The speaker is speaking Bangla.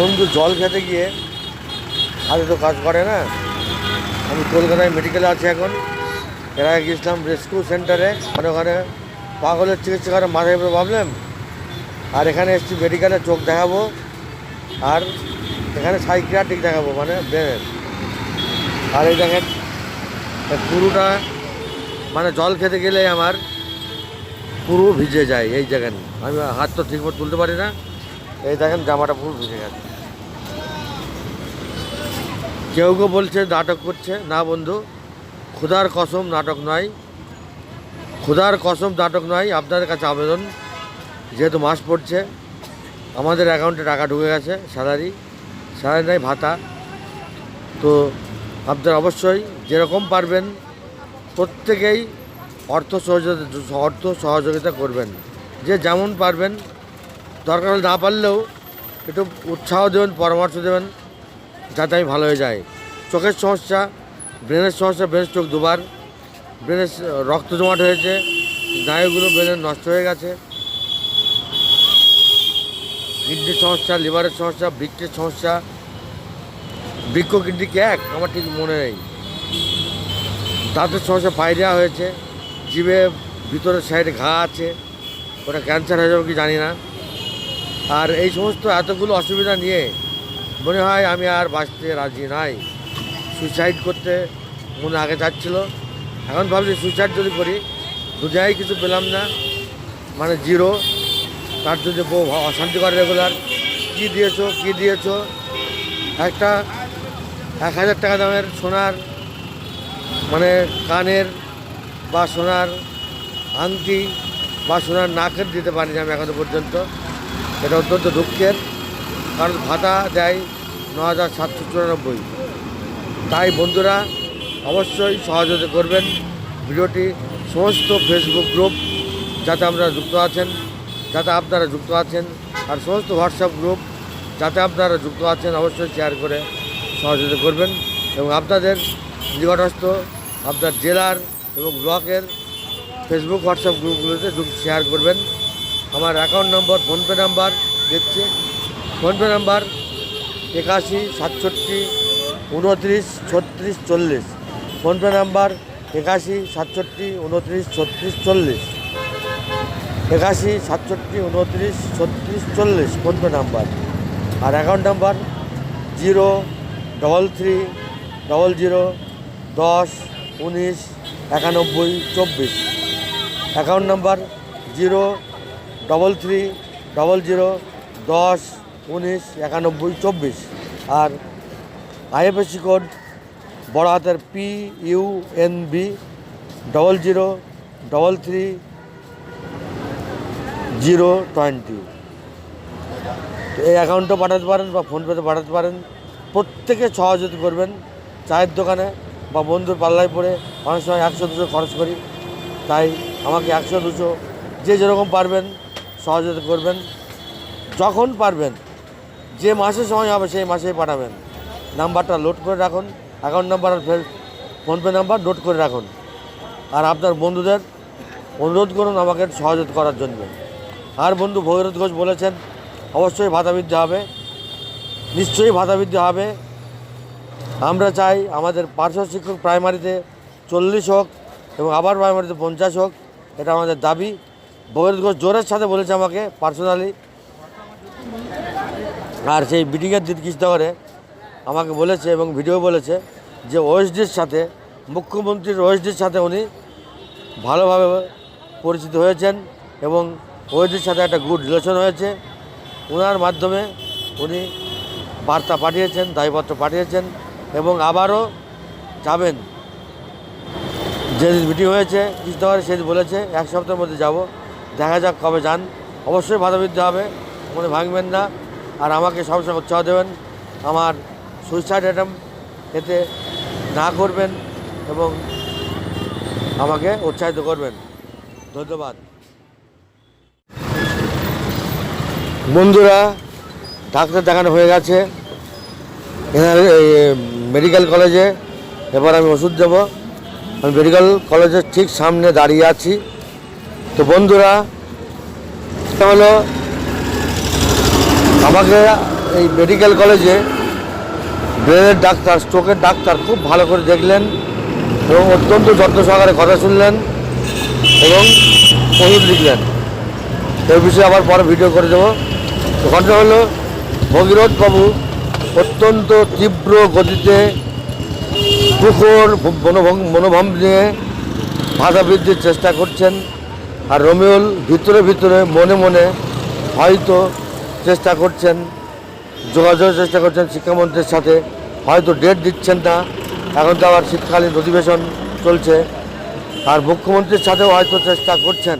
বন্ধু জল খেতে গিয়ে হাতে তো কাজ করে না। আমি কলকাতায় মেডিকেলে আছি এখন। এর আগে গেছিলাম রেস্কিউ সেন্টারে মানে ওখানে পাগলের চিকিৎসা করে মাথায় প্রবলেম আর এখানে এসছি মেডিকেলে চোখ দেখাবো। আর এখানে সাইকিয়াট্রিক দেখাবো মানে ব্রেনের আর এই দেখেন পুরোটা মানে জল খেতে গেলে আমার পুরো ভিজে যায়, এই দেখেন। আমি হাত তো ঠিকমতো তুলতে পারি না। এই দেখেন, জামাটা পুরো ভিজে গেছে। কেউ কেউ বলছে নাটক করছে। না বন্ধু, ক্ষুধার কসম নাটক নয়। ক্ষুধার কসম নাটক নয়, আপনাদের কাছে আবেদন। যেহেতু মাস পড়ছে, আমাদের অ্যাকাউন্টে টাকা ঢুকে গেছে, স্যালারি। স্যালারি নাই, ভাতা। তো আপনারা অবশ্যই যেরকম পারবেন, প্রত্যেকেই অর্থ সহযোগিতা অর্থ সহযোগিতা করবেন। যে যেমন পারবেন, দরকার না পারলেও একটু উৎসাহ দেবেন, পরামর্শ দেবেন। যাতে আমি ভালো হয়ে যায়। চোখের সমস্যা, ব্রেনের সমস্যা, ব্রেনের চোখ দুবার। ব্রেনের রক্ত জমাট হয়েছে, স্নায়ুগুলো ব্রেনের নষ্ট হয়ে গেছে। কিডনির সমস্যা, লিভারের সমস্যা বৃক্ষের সমস্যা। বৃক্ষ, কিডনি এক? আমার ঠিক মনে নেই। দাঁতের সমস্যা পায়রিয়া হয়েছে, জিভে ভিতরের সাইডে ঘা আছে, ওটা ক্যান্সার হয়ে যাবে কি জানি না। আর এই সমস্ত এতগুলো অসুবিধা নিয়ে মনে হয় আমি আর বাঁচতে রাজি নাই। সুইসাইড করতে মনে আগে যাচ্ছিল। এখন ভাবছি সুইসাইড যদি করি দু জায়গায় কিছু পেলাম না। মানে জিরো তার জন্য বউ অশান্তি করে রেগুলার কী দিয়েছ কী দিয়েছ? একটা এক হাজার টাকা দামের সোনার মানে কানের বা সোনার আংটি বা সোনার নাকের দিতে পারিনি আমি এখনও পর্যন্ত। এটা অত্যন্ত দুঃখের। কারণ ভাতা দেয় ন হাজার সাতশো চুরানব্বই। তাই বন্ধুরা, অবশ্যই সহযোগিতা করবেন ভিডিওটি, সমস্ত ফেসবুক গ্রুপ যাতে আপনারা যুক্ত আছেন, যাতে আপনারা যুক্ত আছেন, আর সমস্ত হোয়াটসঅ্যাপ গ্রুপ যাতে আপনারা যুক্ত আছেন, অবশ্যই শেয়ার করে সহযোগিতা করবেন। এবং আপনাদের নিকটস্থ আপনার জেলার এবং ব্লকের ফেসবুক হোয়াটসঅ্যাপ গ্রুপগুলোতে শেয়ার করবেন। আমার অ্যাকাউন্ট নম্বর ফোনপে নাম্বার দিচ্ছি ফোনপে নাম্বার একাশি, সাতষট্টি, উনত্রিশ, ছত্রিশ, চল্লিশ। ফোনপে নাম্বার একাশি, সাতষট্টি, উনত্রিশ, ছত্রিশ, চল্লিশ। একাশি, সাতষট্টি, উনত্রিশ, ছত্রিশ, চল্লিশ ফোনপে নাম্বার। আর account number zero, double three, double zero, দশ, উনিশ, একানব্বই, চব্বিশ। Account number zero, double three, double zero, দশ উনিশ, একানব্বই, চব্বিশ। আর আইএফএসসি কোড বড় হাতের P, U, N, B, double zero, double three, zero, twenty. এই অ্যাকাউন্টও পাঠাতে পারেন বা ফোনপেতে পাঠাতে পারেন। প্রত্যেকে সহযোগিতা করবেন। চায়ের দোকানে বা বন্ধুর পাল্লায় পড়ে অনেক সময় একশো, দুশো খরচ করি। তাই আমাকে একশো, দুশো যে যেরকম পারবেন সহযোগিতা করবেন। যখন পারবেন যে মাসে সময় হবে সেই মাসেই পাঠাবেন। নাম্বারটা লোড করে রাখুন অ্যাকাউন্ট নাম্বার আর ফোনপে নাম্বার নোট করে রাখুন। আর আপনার বন্ধুদের অনুরোধ করুন আমাকে সহযোগিতা করার জন্য। আর বন্ধু ভগীরথ ঘোষ বলেছেন, অবশ্যই ভাতা বৃদ্ধি হবে, নিশ্চয়ই ভাতা বৃদ্ধি হবে। আমরা চাই আমাদের পার্শ্ব শিক্ষক প্রাইমারিতে চল্লিশ হোক এবং আবার প্রাইমারিতে পঞ্চাশ হোক, এটা আমাদের দাবি। ভগীরথ ঘোষ জোরের সাথে বলেছে আমাকে পার্সোনালি আর সেই মিটিংয়ের দিন কৃষ্ণনগরে আমাকে বলেছে এবং ভিডিও বলেছে যে ওএসডির সাথে, মুখ্যমন্ত্রীর ওএসডির সাথে উনি ভালোভাবে পরিচিত হয়েছেন এবং ওএসডির সাথে একটা গুড রিলেশন হয়েছে। ওনার মাধ্যমে উনি বার্তা পাঠিয়েছেন দায়পত্র পাঠিয়েছেন এবং আবারও যাবেন। যেদিন মিটিং হয়েছে কৃষ্ণনগরে সেদিন বলেছে, এক সপ্তাহের মধ্যে যাব, দেখা যাক কবে যান। অবশ্যই বাধা দিতে হবে মনে ভাঙবেন না। আর আমাকে সবসময় উৎসাহ দেবেন। আমার সুইসাইড অ্যাটেম্প এতে না করবেন এবং আমাকে উৎসাহিত করবেন। ধন্যবাদ। বন্ধুরা, ডাক্তার দেখানো হয়ে গেছে। মেডিকেল কলেজে এবার আমি ওষুধ দেবো। আমি মেডিকেল কলেজের ঠিক সামনে দাঁড়িয়ে আছি। তো বন্ধুরা হলো আমাকে এই মেডিকেল কলেজে ব্রেনের ডাক্তার স্ট্রোকের ডাক্তার খুব ভালো করে দেখলেন এবং অত্যন্ত যত্ন সহকারে কথা শুনলেন এবং ওষুধ লিখলেন এই বিষয়ে আবার পরে ভিডিও করে দেবো। ওখানটা হলো, ভগীরথ বাবু অত্যন্ত তীব্র গতিতে মনোভঙ্গ মনোভাব নিয়ে ভাষা বৃদ্ধির চেষ্টা করছেন। আর রোমিওল ভিতরে ভিতরে মনে মনে হয়তো চেষ্টা করছেন, যোগাযোগের চেষ্টা করছেন শিক্ষামন্ত্রীর সাথে। হয়তো ডেট দিচ্ছেন না, এখন তো আবার শীতকালীন অধিবেশন চলছে। আর মুখ্যমন্ত্রীর সাথেও হয়তো চেষ্টা করছেন।